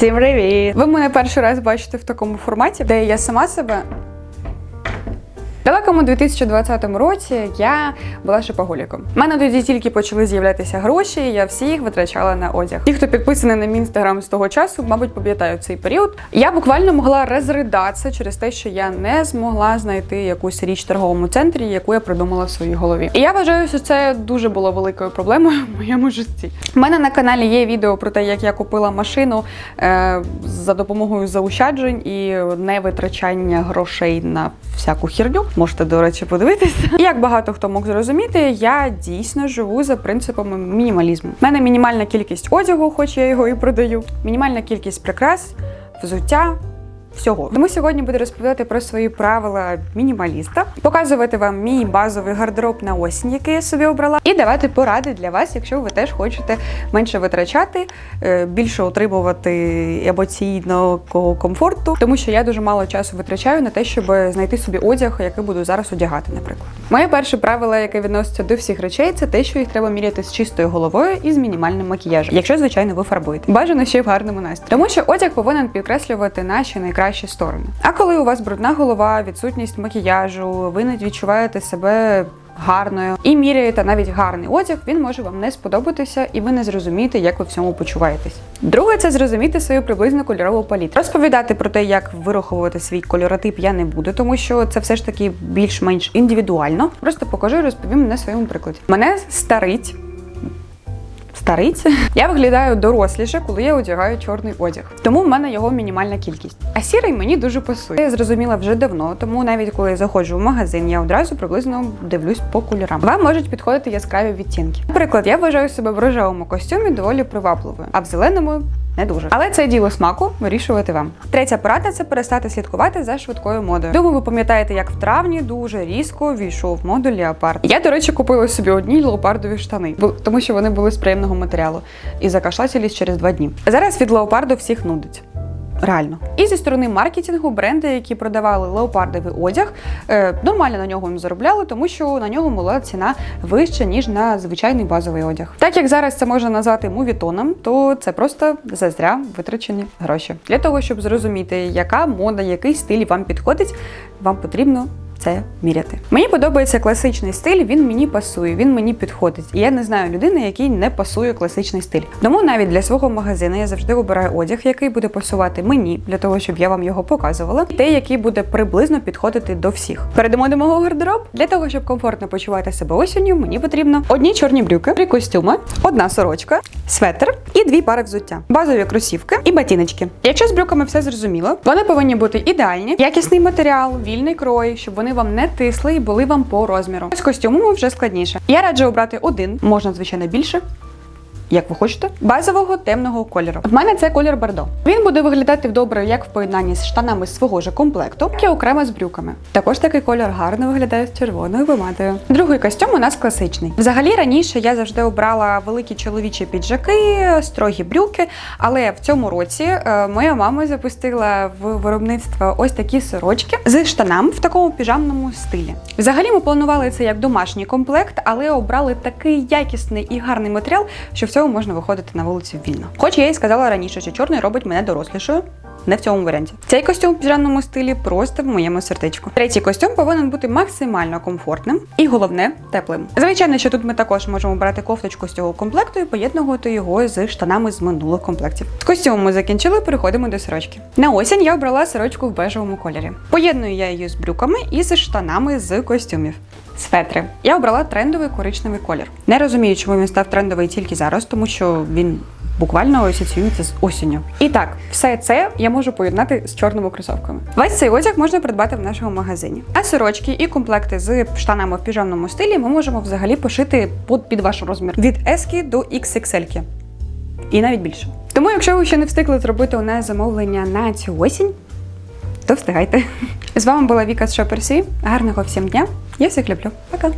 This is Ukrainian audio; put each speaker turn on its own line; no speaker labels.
Всім привіт! Ви мене перший раз бачите в такому форматі, де я сама себе. Далекому 2020 році я була шопоголіком. У мене тоді тільки почали з'являтися гроші, і я всі їх витрачала на одяг. Ті, хто підписаний на мій інстаграм з того часу, мабуть, пам'ятають цей період. Я буквально могла розридатися через те, що я не змогла знайти якусь річ в торговому центрі, яку я придумала в своїй голові. І я вважаю, що це дуже було великою проблемою в моєму житті. У мене на каналі є відео про те, як я купила машину е, за допомогою заощаджень і невитрачання грошей на всяку херню. Можете, до речі, подивитися. І як багато хто мог зрозуміти, я дійсно живу за принципами мінімалізму. У мене мінімальна кількість одягу, хоч я його і продаю, мінімальна кількість прикрас, взуття. Всього тому сьогодні буду розповідати про свої правила мінімаліста, показувати вам мій базовий гардероб на осінь, який я собі обрала, і давати поради для вас, якщо ви теж хочете менше витрачати, е, більше отримувати емоційного комфорту, тому що я дуже мало часу витрачаю на те, щоб знайти собі одяг, який буду зараз одягати, наприклад. Моє перше правило, яке відноситься до всіх речей, це те, що їх треба міряти з чистою головою і з мінімальним макіяжем, якщо звичайно ви фарбуєте. Бажано ще й в гарному настрої. Тому що одяг повинен підкреслювати наші найкращі сторони. А коли у вас брудна голова, відсутність макіяжу, ви не відчуваєте себе. Гарною і міряєте навіть гарний одяг, він може вам не сподобатися, і ви не зрозумієте, як ви в цьому почуваєтесь. Друге, це зрозуміти свою приблизну кольорову палітру. Розповідати про те, як вираховувати свій кольоротип, я не буду, тому що це все ж таки більш-менш індивідуально. Просто покажу і розповім на своєму прикладі. Мене старить старить. Я виглядаю доросліше, коли я одягаю чорний одяг. Тому в мене його мінімальна кількість. А сірий мені дуже пасує. Я зрозуміла вже давно, тому навіть коли я заходжу в магазин, я одразу приблизно дивлюсь по кольорам. Вам можуть підходити яскраві відтінки. Наприклад, я вважаю себе в рожевому костюмі доволі привабливою, а в зеленому. Не дуже, але це діло смаку вирішувати вам. Третя порада це перестати слідкувати за швидкою модою. Думаю, ви пам'ятаєте, як в травні дуже різко війшов в моду леопард. Я, до речі, купила собі одні леопардові штани, тому що вони були з приємного матеріалу і закашлатились через два дні. Зараз від леопарду всіх нудить. Реально. І зі сторони маркетингу бренди, які продавали леопардовий одяг, е, нормально на нього заробляли, тому що на нього була ціна вища, ніж на звичайний базовий одяг. Так як зараз це можна назвати мувітоном, то це просто зазря витрачені гроші. Для того, щоб зрозуміти, яка мода, який стиль вам підходить, вам потрібно. Це міряти. Мені подобається класичний стиль, він мені пасує, він мені підходить. І я не знаю людини, якій не пасує класичний стиль. Тому навіть для свого магазину я завжди обираю одяг, який буде пасувати мені, для того, щоб я вам його показувала, і те, який буде приблизно підходити до всіх. Перейдемо до мого гардеробу. Для того, щоб комфортно почувати себе осінню, мені потрібно одні чорні брюки, три костюми, одна сорочка, светр і дві пари взуття, базові кросівки і ботиночки. Якщо з брюками все зрозуміло, вони повинні бути ідеальні, якісний матеріал, вільний крой, щоб вони вам не тисли і були вам по розміру. З костюмом вже складніше. Я раджу обрати один, можна звичайно більше. Як ви хочете, базового темного кольору. У мене це колір бордо. Він буде виглядати добре як в поєднанні з штанами свого ж комплекту, так і окремо з брюками. Також такий колір гарно виглядає з червоною помадою. Другий костюм у нас класичний. Взагалі раніше я завжди обрала великі чоловічі піджаки, строгі брюки. Але в цьому році е, моя мама запустила в виробництво ось такі сорочки з штанами в такому піжамному стилі. Взагалі ми планували це як домашній комплект, але обрали такий якісний і гарний матеріал, що в цьому можна виходити на вулицю вільно. Хоч я і сказала раніше, що чорний робить мене дорослішою. Не в цьому варіанті. Цей костюм в піжамному стилі просто в моєму сердечку. Третій костюм повинен бути максимально комфортним і головне теплим. Звичайно, що тут ми також можемо брати кофточку з цього комплекту і поєднувати його з штанами з минулих комплектів. З костюмом ми закінчили, переходимо до сорочки. На осінь я обрала сорочку в бежевому кольорі. Поєдную я її з брюками і з штанами з костюмів. Светри. Я обрала трендовий коричневий колір. Не розумію, чому він став трендовий тільки зараз, тому що він буквально асоціюється з осінню. І так, все це я можу поєднати з чорними кросовками. Весь цей одяг можна придбати в нашому магазині. А сорочки і комплекти з штанами в піжамному стилі ми можемо взагалі пошити під, ваш розмір від S до XXL. І навіть більше. Тому, якщо ви ще не встигли зробити у нас замовлення на цю осінь, то встигайте. З вами була Віка з Шоперсі. Гарного всім дня. Я всіх люблю. Пока.